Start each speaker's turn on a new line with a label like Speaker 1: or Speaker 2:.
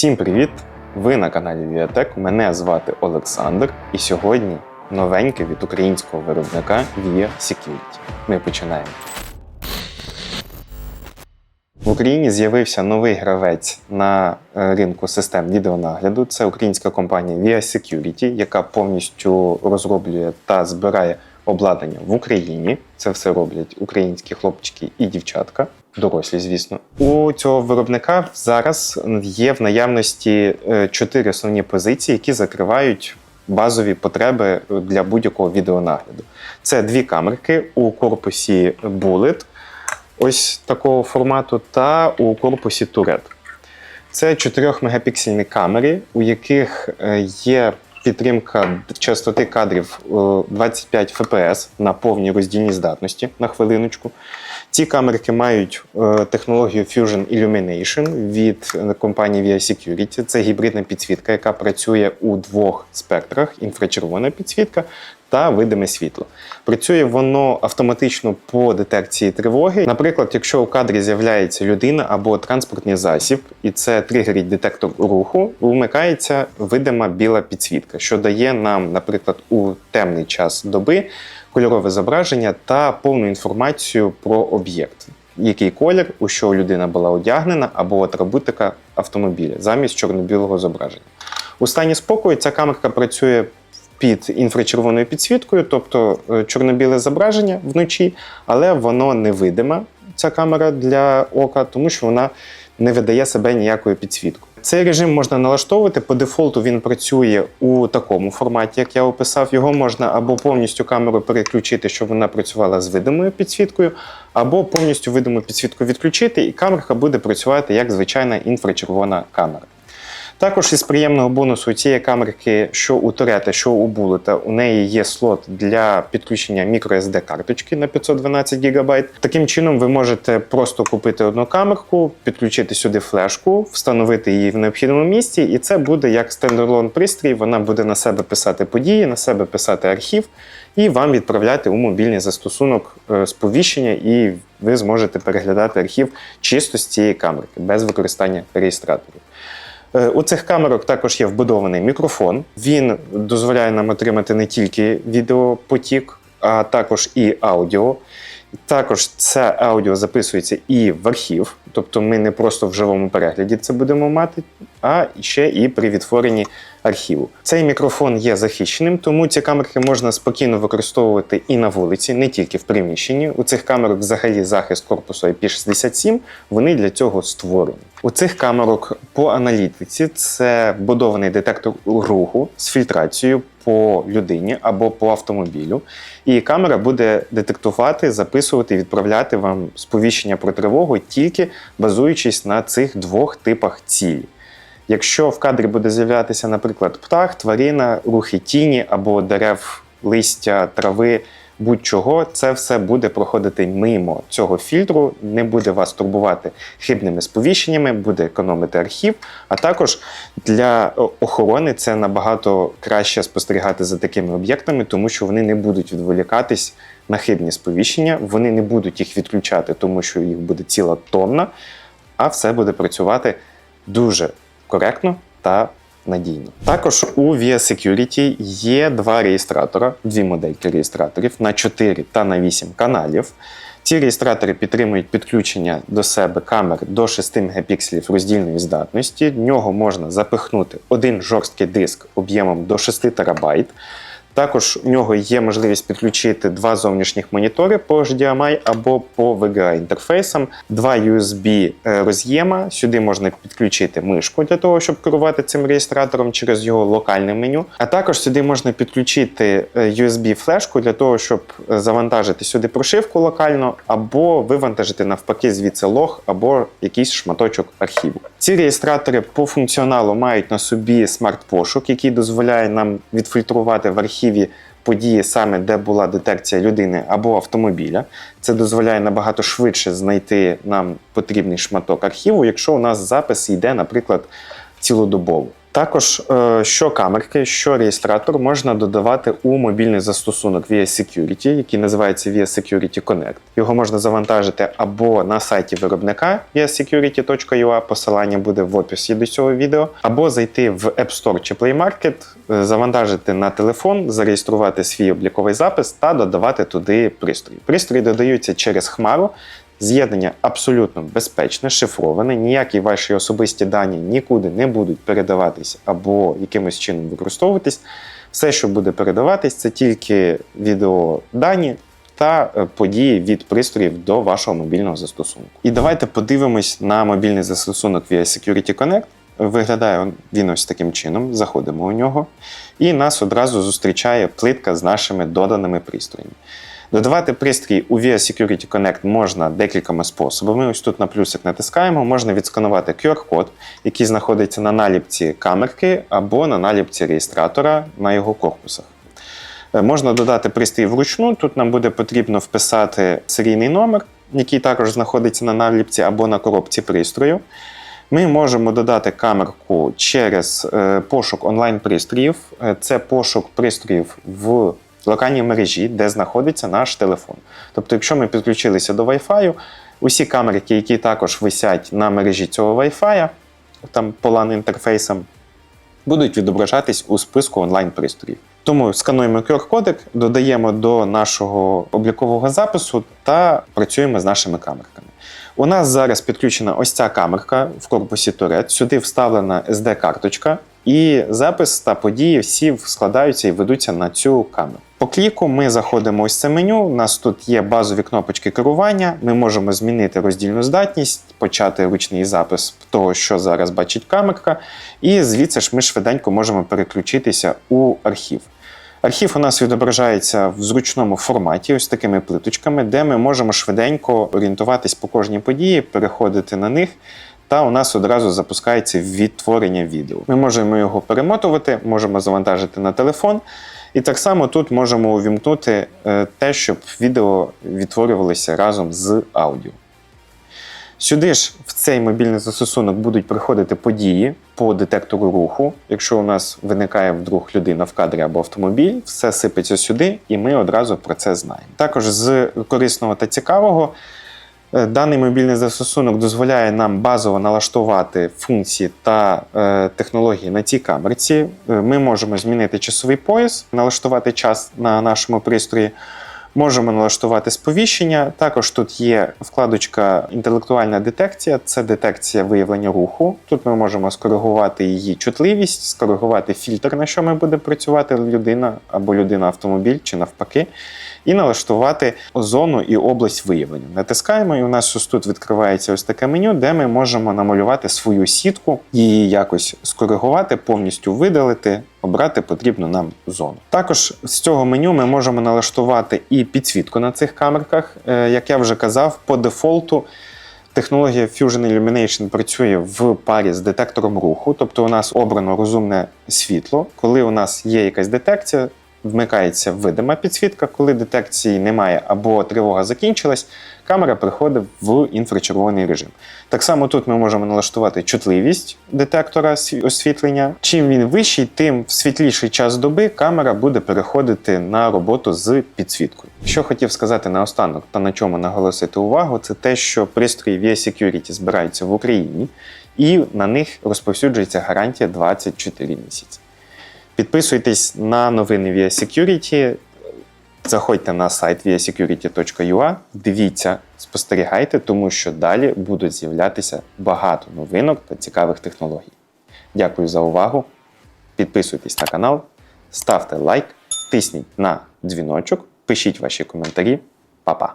Speaker 1: Всім привіт! Ви на каналі Віатек. Мене звати Олександр, і сьогодні новеньке від українського виробника Via Security. Ми починаємо. В Україні з'явився новий гравець на е, ринку систем відеонагляду. Це українська компанія Via Security, яка повністю розроблює та збирає обладнання в Україні. Це все роблять українські хлопчики і дівчатка, дорослі, звісно. У цього виробника зараз є в наявності е, чотири основні позиції, які закривають базові потреби для будь-якого відеонагляду. Це дві камерки у корпусі Bullet, ось такого формату, та у корпусі Турет. Це 4-мегапіксельні камери, у яких е, є підтримка частоти кадрів е, 25 FPS на повній роздільній здатності на хвилиночку. Ці камерки мають е, технологію Fusion Illumination від е, компанії Via Security. Це гібридна підсвітка, яка працює у двох спектрах: інфрачервона підсвітка та видиме світло. Працює воно автоматично по детекції тривоги. Наприклад, якщо у кадрі з'являється людина або транспортний засіб, і це тригерить детектор руху, вмикається видима біла підсвітка, що дає нам, наприклад, у темний час доби кольорове зображення та повну інформацію про об'єкт. Який колір, у що людина була одягнена, або атрибутика автомобіля замість чорно-білого зображення. У стані спокою ця камерка працює під інфрачервоною підсвіткою, тобто е, чорно-біле зображення вночі, але воно не видиме, ця камера для ока, тому що вона не видає себе ніякою підсвіткою. Цей режим можна налаштовувати. По дефолту він працює у такому форматі, як я описав. Його можна або повністю камеру переключити, щоб вона працювала з видимою підсвіткою, або повністю видиму підсвітку відключити, і камерка буде працювати як звичайна інфрачервона камера. Також із приємного бонусу цієї камерки, що у Toretto, що у Bullet, у неї є слот для підключення microSD карточки на 512 ГБ. Таким чином, ви можете просто купити одну камерку, підключити сюди флешку, встановити її в необхідному місці, і це буде як стендалон пристрій. Вона буде на себе писати події, на себе писати архів і вам відправляти у мобільний застосунок е, сповіщення, і ви зможете переглядати архів чисто з цієї камерки без використання реєстраторів. Е, У цих камерок також є вбудований мікрофон. Він дозволяє нам отримати не тільки відеопотік, а також і аудіо. Також це аудіо записується і в архів, тобто ми не просто в живому перегляді це будемо мати, а ще і при відтворенні архіву. Цей мікрофон є захищеним, тому ці камерки можна спокійно використовувати і на вулиці, не тільки в приміщенні. У цих камерок взагалі захист корпусу IP67, вони для цього створені. У цих камерок по аналітиці це вбудований детектор руху з фільтрацією по людині або по автомобілю. І камера буде детектувати, записувати, відправляти вам сповіщення про тривогу тільки базуючись на цих двох типах цілі. Якщо в кадрі буде з'являтися, наприклад, птах, тварина, рухи тіні або дерев, листя, трави, будь-чого, це все буде проходити мимо цього фільтру, не буде вас турбувати хибними сповіщеннями, буде економити архів. А також для охорони це набагато краще спостерігати за такими об'єктами, тому що вони не будуть відволікатись на хибні сповіщення, вони не будуть їх відключати, тому що їх буде ціла тонна, а все буде працювати дуже коректно та надійно. Також у Via Security є два реєстратора, дві модельки реєстраторів на 4 та на 8 каналів. Ці реєстратори підтримують підключення до себе камер до 6 мегапікселів роздільної здатності. В нього можна запихнути один жорсткий диск об'ємом до 6 терабайт. Також у нього є можливість підключити два зовнішніх монітори по HDMI або по VGA інтерфейсам, два USB е, роз'єма. Сюди можна підключити мишку для того, щоб керувати цим реєстратором через його локальне меню. А також сюди можна підключити е, USB-флешку для того, щоб е, завантажити сюди прошивку локально, або вивантажити навпаки звідси лог або якийсь шматочок архіву. Ці реєстратори по функціоналу мають на собі смарт-пошук, який дозволяє нам відфільтрувати в архіві події саме, де була детекція людини або автомобіля. Це дозволяє набагато швидше знайти нам потрібний шматок архіву, якщо у нас запис йде, наприклад, цілодобово. Також е, що камерки, що реєстратор можна додавати у мобільний застосунок VIA Security, який називається VIA Security Connect. Його можна завантажити або на сайті виробника viasecurity.ua, посилання буде в описі до цього відео, або зайти в App Store чи Play Market, е, завантажити на телефон, зареєструвати свій обліковий запис та додавати туди пристрої. Пристрої додаються через Хмару. З'єднання абсолютно безпечне, шифроване, ніякі ваші особисті дані нікуди не будуть передаватись або якимось чином використовуватись. Все, що буде передаватись, це тільки відеодані та е, події від пристроїв до вашого мобільного застосунку. І давайте подивимось на мобільний застосунок VIA Security Connect. Виглядає він ось таким чином. Заходимо у нього, і нас одразу зустрічає плитка з нашими доданими пристроями. Додавати пристрій у VIA Security Connect можна декількома способами. Ось тут на плюсик натискаємо, можна відсканувати QR-код, який знаходиться на наліпці камерки або на наліпці реєстратора на його корпусах. Е, Можна додати пристрій вручну. Тут нам буде потрібно вписати серійний номер, який також знаходиться на наліпці або на коробці пристрою. Ми можемо додати камерку через е, пошук онлайн-пристроїв. Е, Це пошук пристроїв в локальній мережі, де знаходиться наш телефон. Тобто, якщо ми підключилися до Wi-Fi, усі камерки, які також висять на мережі цього Wi-Fi, там по LAN інтерфейсам, будуть відображатись у списку онлайн-пристроїв. Тому скануємо QR-кодик, додаємо до нашого облікового запису та працюємо з нашими камерками. У нас зараз підключена ось ця камерка в корпусі Турет. Сюди вставлена SD-карточка, і запис та події всі складаються і ведуться на цю камеру. По кліку ми заходимо ось це меню. У нас тут є базові кнопочки керування. Ми можемо змінити роздільну здатність, почати ручний запис того, що зараз бачить камерка. І звідси ж ми швиденько можемо переключитися у архів. Архів у нас відображається в зручному форматі, ось такими плиточками, де ми можемо швиденько орієнтуватись по кожній події, переходити на них. Та у нас одразу запускається відтворення відео. Ми можемо його перемотувати, можемо завантажити на телефон. І так само тут можемо увімкнути е, те, щоб відео відтворювалося разом з аудіо. Сюди ж в цей мобільний застосунок будуть приходити події по детектору руху. Якщо у нас виникає вдруг людина в кадрі або автомобіль, все сипеться сюди, і ми одразу про це знаємо. Також з корисного та цікавого. Е, Даний мобільний застосунок дозволяє нам базово налаштувати функції та е, технології на цій камерці. Е, Ми можемо змінити часовий пояс, налаштувати час на нашому пристрої. Можемо налаштувати сповіщення. Також тут є вкладочка інтелектуальна детекція, це детекція виявлення руху. Тут ми можемо скоригувати її чутливість, скоригувати фільтр, на що ми буде працювати людина або людина-автомобіль, чи навпаки, і налаштувати зону і область виявлення. Натискаємо, і у нас ось тут відкривається ось таке меню, де ми можемо намалювати свою сітку, її якось скоригувати, повністю видалити. Обрати потрібну нам зону. Також з цього меню ми можемо налаштувати і підсвітку на цих камерках. Е, Як я вже казав, по дефолту технологія Fusion Illumination працює в парі з детектором руху, тобто у нас обрано розумне світло. Коли у нас є якась детекція, вмикається видима підсвітка. Коли детекції немає або тривога закінчилась, камера приходить в інфрачервоний режим. Так само тут ми можемо налаштувати чутливість детектора освітлення. Чим він вищий, тим в світліший час доби камера буде переходити на роботу з підсвіткою. Що хотів сказати наостанок та на чому наголосити увагу, це те, що пристрої VIA Security збираються в Україні і на них розповсюджується гарантія 24 місяці. Підписуйтесь на новини VIA Security, заходьте на сайт viasecurity.ua, дивіться, спостерігайте, тому що далі будуть з'являтися багато новинок та цікавих технологій. Дякую за увагу. Підписуйтесь на канал, ставте лайк, тисніть на дзвіночок, пишіть ваші коментарі. Па-па!